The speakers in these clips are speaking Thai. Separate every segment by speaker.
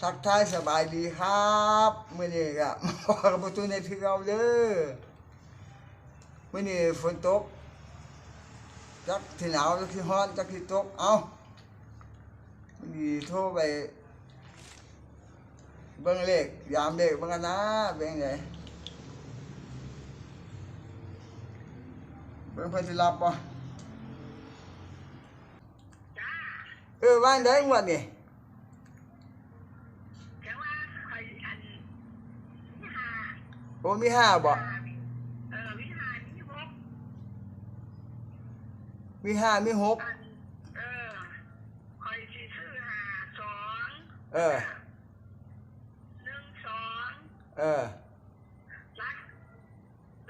Speaker 1: ทักทายสบายดีครับมื่อนี้ก็มาขอกับประตูในที่เราเด้อมื่อนี้ฝนตกจักที่หนาวจักที่ร้อนจักที่ตกเอ้ามื่อนี้โทรไปเบิ่งเลขยามเลขเบิ่งกันนะเป็นไงเบิ่งเพิ่อนสิรับบ่
Speaker 2: จ้า
Speaker 1: เออว่างได้งวดนี่ โอ้มีห้าบ่
Speaker 2: เออวิหารที่หก
Speaker 1: มีห้ามีหก
Speaker 2: อันเออคอยสิซื้อหาสอง
Speaker 1: เออ
Speaker 2: หนึ่งสอง
Speaker 1: เออ
Speaker 2: รัก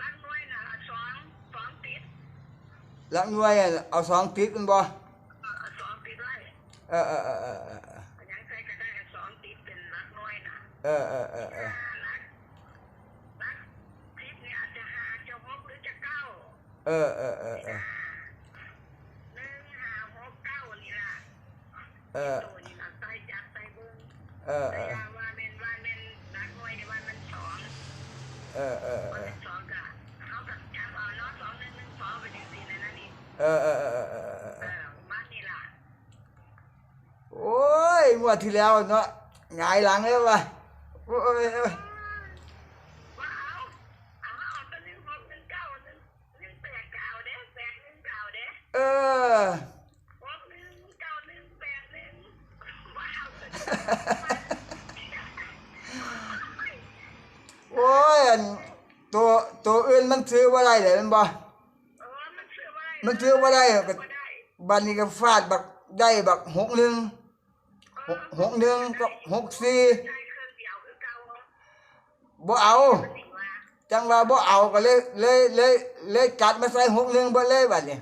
Speaker 2: รักน้อยน่ะสองสองติด
Speaker 1: หลังหน่วยอะเอาสองติดกันบ่
Speaker 2: เออสองติดไว้
Speaker 1: เออเออเออเออเออ
Speaker 2: ยังใส่ก็ได้สองติดเป็นรักน้อยน่ะ
Speaker 1: เออเออเออเออ
Speaker 2: รักรักติดเนี่ยอาจจะหาจะหกหรือจะเก้า
Speaker 1: เออเออเออเออ
Speaker 2: หนึ่งหาหกเก้านี่ล่ะ
Speaker 1: เออ
Speaker 2: ตัวนี่ล่ะใส่จับใส่เบิ้ง
Speaker 1: เออเอ
Speaker 2: แต่
Speaker 1: อ
Speaker 2: ว่าว่าเป็นว่าเป็นนักมวยในวันมันสอง
Speaker 1: เออเออ
Speaker 2: วันเป็นสองกะเขากับจับเอาเนาะสองหนึ่งหนึ่งสองไปถึงสี่ในนั้นนี่
Speaker 1: เออเออเออเออเออ
Speaker 2: เออมันนี่ล่ะ
Speaker 1: โอ้ยงวดที่แล้วเนาะหงายหลังเลยว่ะโอ้ยโอ้ย
Speaker 2: ว่าเอาเอาเอาตัวหนึ่งหกหนึ่งเก้าหนึ่งหนึ่งแปดเก้าเด้แปดหนึ่งเก้าเด้
Speaker 1: เออ
Speaker 2: หกหนึ่งเก้าหนึ่งแปดหนึ่งว้าว
Speaker 1: โอ้ยอันตัว ตัวอื่นมันซื้อบ่ได้เลยมันบ่
Speaker 2: เออมันซื้อมาได้
Speaker 1: มันซื้อบ่ได้ก็
Speaker 2: บ่ได้
Speaker 1: บัดนี้ก็ฟาดบักได้บักหกหนึ่งหกหกหนึ่งก็หกสี่
Speaker 2: ใจเครื่องเดียวคือเก่า
Speaker 1: บ่เอา
Speaker 2: สิว่า
Speaker 1: จังว่าบ่เอาก็เลยเลยเลยเลยจัดมาใส่หกหนึ่งเบ่เลยบัดนี้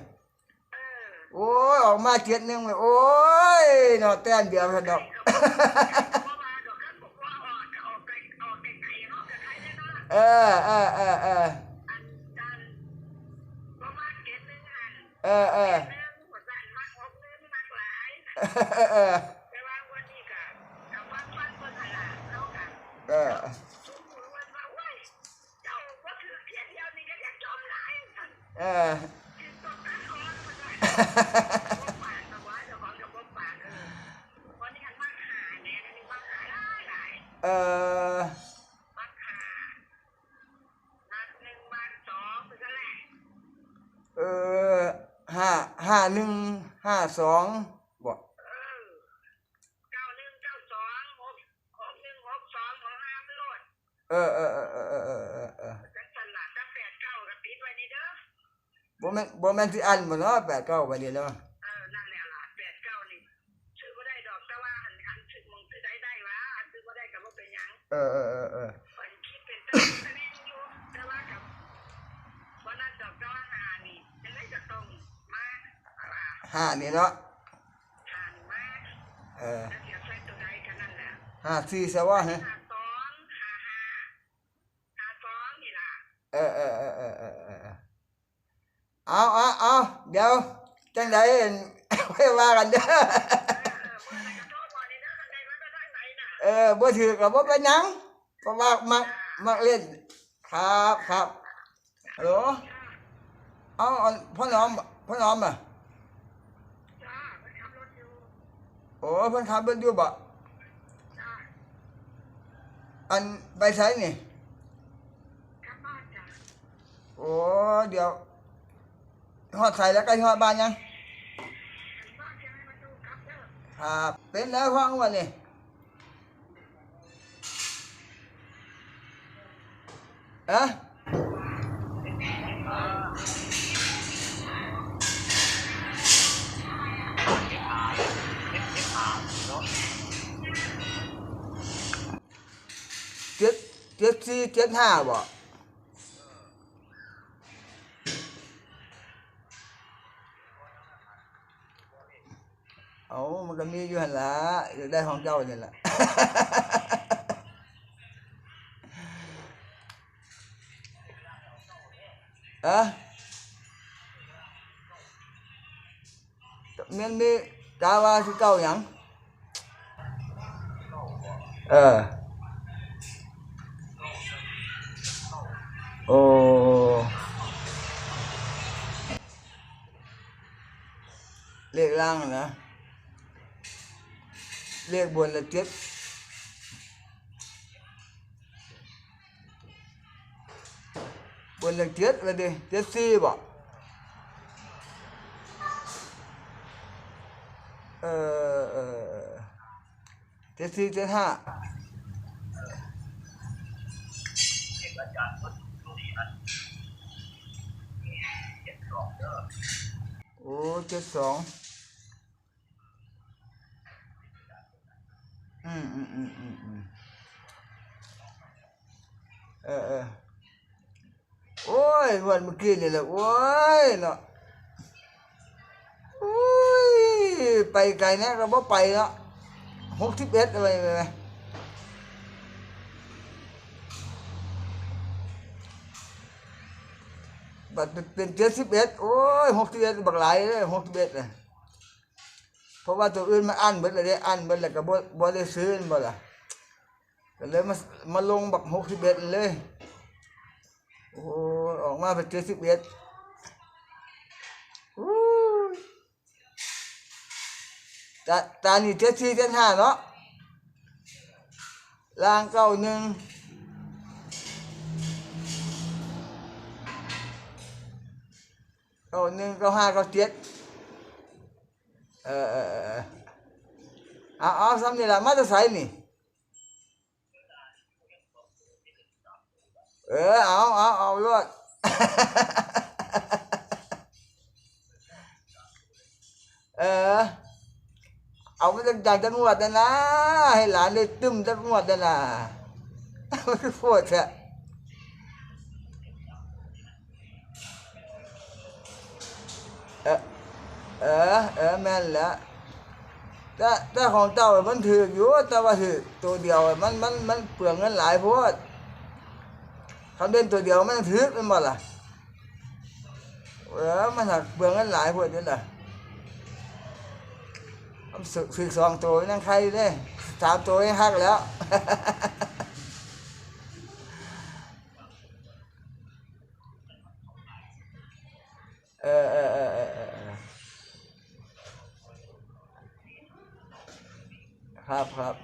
Speaker 2: เออ
Speaker 1: โอ้ยออกมาเจ็ดหนึ่งเลยโอ้ยเนาะแต้มเดียวซะดอกเออเออเออเออ เออเออเออเออเออเออเออ ห้าหนึ่งห้าสองบ่
Speaker 2: เก้าหนึ่งเก้าสองหกหกหนึ่งหกสองของห้าไม่รอด
Speaker 1: เออเออเออเออเออเออเออ
Speaker 2: จังสันหลักจังแปดเก้ากับติดไว้นี่เด้อ
Speaker 1: บ่แม่นบ่แม่นสิอันบ่เนาะแปดเก้าไปนี่เนาะ
Speaker 2: เออนั่นแหละล่ะแปดเก้านี่ซื้อก็ได้ดอกแต่ว่าหันหันซื้อมงซื้อได้ได้วะหันซื้อก็ได้กับว่าเป็นหยัง
Speaker 1: เออเออเออเออ
Speaker 2: มันคิดเป็นตะตะแนงอยู่แต่ว่ากับวันนั้นดอกแต่ว่าหานี่ยังไงจะต้องมาว่า
Speaker 1: ห้านี่เนาะ
Speaker 2: ทานมา
Speaker 1: เออ
Speaker 2: แล้วเดี๋ยวใส่ตัวใดกันนั่นแหละ
Speaker 1: ห้าสี่ซะว่าฮะ
Speaker 2: หาสองหาห้าหาสองนี่ล่ะ
Speaker 1: เออเออเออเออเออเออเอาเอาเอาเดี๋ยวจังไดเอิ่นไว้ว่ากันเด้อ
Speaker 2: เออเออเมื่อไหร่จะโทษบอกนี่นะอันใดมันจะได้ไหนน่ะ
Speaker 1: เออบ่ถือก็บ่เป็นหยังเพราะว่ามักมักเล่นครับครับฮัลโหลเอาเอาพ่อน้อมพ่อน้อมอะ
Speaker 2: อ้
Speaker 1: เพื่นขับเอยู่บ่อันไป
Speaker 2: ใช้เนี่ย
Speaker 1: โอ้เดี๋ยวหอดใส่แล้วก็หอดบ้านยัง
Speaker 2: ครับเป็
Speaker 1: นแล้วห้องวันนี้เอ๊ะ เจ็ดเจ็ดสี่เจ็ดห้าบ่เอามันก็มีอยู่หันละอยากได้ของเจ้านี่แหละอะเมียนมีกาว่าสิเก้าหยัง เออโอ้เลขล่างนะเลขบนละเจ็ ดบนละเจ็ดเลยดิเจ็ดสี่บ่เออเออเจ็ดสี่เจ็ดห้าโอ้เจ็ดสองอืมอืมอืมอืมอืมเออเออโอ้ยวันเมื่อกี้นี่แหละโอ้ยเนาะโอ้ยไปไกลนะเราบ่ไปเนาะหกสิบเอ็ดอะไรไปไหม บัดเป็นเจ็ดสิบเอ็ดโอ้ยหกสิบเอ็ดบักหลายเลยหกสิบเอ็ดเลยเพราะว่าตัวอื่นมันอันเบิดเลยเด้อันเบิดแล้วก็บ่บ่ได้ซื้อบ่ล่ะก็เลยมามาลงบักหกสิบเอ็ดเลยโอ้ออกมาเป็นเจ็ดสิบเอ็ดตาตานี่เจ็ดสี่เจ็ดห้าเนาะล่างเก้าหนึ่ง เก้าหนึ่งเก้าห้าเก้าเจ็ดเออเออเออเอาเอาซ้ำนี่ละมา เออเออเออแม่นแล้วแต่แต่ของเจ้ามันถืออยู่แต่ว่าถือตัวเดียวมันมันมันเปลืองเงินหลายโพดเขาเล่นตัวเดียวมันถือเป็นหมดล่ะเออมันหักเบืองกันหลายพวกนี้ล่ะมันสึกสองตัวนั่งใครเด้สามตัวยังหักแล้ว เออเออเออเออเออเออ ครับครับ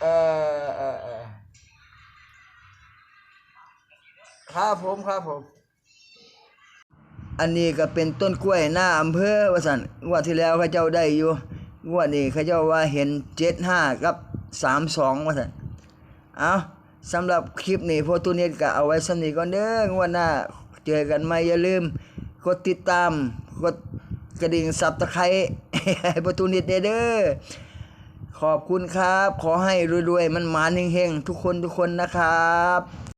Speaker 1: เออเออเออครับผมครับผม อันนี้ก็เป็นต้นกล้วยหน้าอำเภอวสันงวดที่แล้วเขาเจ้าได้อยู่งวดนี้เขาเจ้าว่าเห็นเจ็ดห้ากับสามสองวสันเอาสำหรับคลิปนี้โฟตูเน็ตก็เอาไว้สำนี้ก่อนเด้องวดหน้า เจอกันไหม่อย่าลืม กดติดตาม กดกระดิ่งสับตะไคร้ประตูเน็ตเด้อขอบคุณครับ ขอให้รวยๆ มันหมานเฮงๆ ทุกคนทุกคนนะครับ